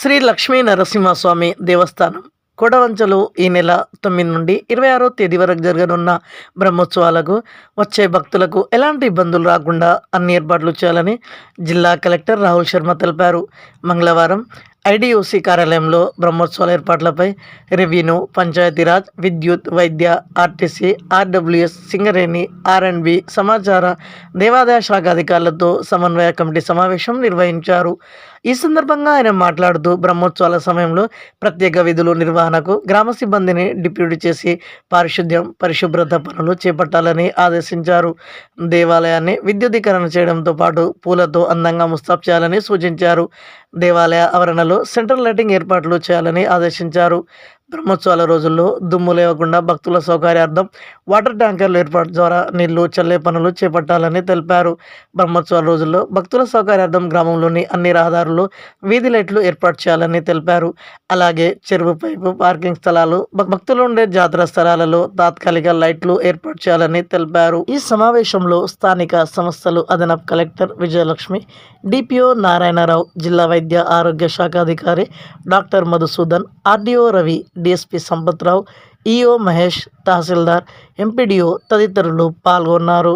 శ్రీ లక్ష్మీ నరసింహస్వామి దేవస్థానం. కొడవంచలు ఈ నెల తొమ్మిది నుండి ఇరవై ఆరో తేదీ వరకు జరగనున్న బ్రహ్మోత్సవాలకు వచ్చే భక్తులకు ఎలాంటి ఇబ్బందులు రాకుండా అన్ని ఏర్పాట్లు చేయాలని జిల్లా కలెక్టర్ రాహుల్ శర్మ తెలిపారు. మంగళవారం ఐడియూసీ కార్యాలయంలో బ్రహ్మోత్సవాల ఏర్పాట్లపై రెవెన్యూ పంచాయతీరాజ్ విద్యుత్ వైద్య ఆర్టీసీ ఆర్డబ్ల్యూఎస్ సింగరేణి ఆర్ఎండ్బి సమాచార దేవాదాయ శాఖ అధికారులతో సమన్వయ కమిటీ సమావేశం నిర్వహించారు. ఈ సందర్భంగా ఆయన మాట్లాడుతూ బ్రహ్మోత్సవాల సమయంలో ప్రత్యేక విధులు నిర్వహణకు గ్రామ సిబ్బందిని డిప్యూటీ చేసి పారిశుద్ధ్యం పరిశుభ్రత పనులు చేపట్టాలని ఆదేశించారు. దేవాలయాన్ని విద్యుదీకరణ చేయడంతో పాటు పూలతో అందంగా ముస్తాబ్ చేయాలని సూచించారు. దేవాలయ ఆవరణలో సెంట్రల్ లైటింగ్ ఏర్పాట్లు చేయాలని ఆదేశించారు. బ్రహ్మోత్సవాల రోజుల్లో దుమ్ము లేవకుండా భక్తుల సౌకర్యార్థం వాటర్ ట్యాంకర్లు ఏర్పాటు ద్వారా నీళ్ళు చల్లే పనులు చేపట్టాలని తెలిపారు. బ్రహ్మోత్సవాల రోజుల్లో భక్తుల సౌకర్యార్థం గ్రామంలోని అన్ని రహదారులు వీధి లైట్లు ఏర్పాటు చేయాలని తెలిపారు. అలాగే చెరువు పైపు పార్కింగ్ స్థలాలు భక్తులు ఉండే జాతర స్థలాలలో తాత్కాలిక లైట్లు ఏర్పాటు చేయాలని తెలిపారు. ఈ సమావేశంలో స్థానిక సంస్థలు అదనపు కలెక్టర్ విజయలక్ష్మి డిపిఓ నారాయణరావు జిల్లా వైద్య ఆరోగ్య శాఖ అధికారి doctor Madhusudan RDO Ravi DSP Sampathrao EO Mahesh తహసీల్దార్ ఎంపీడీఓ తదితరులు పాల్గొన్నారు.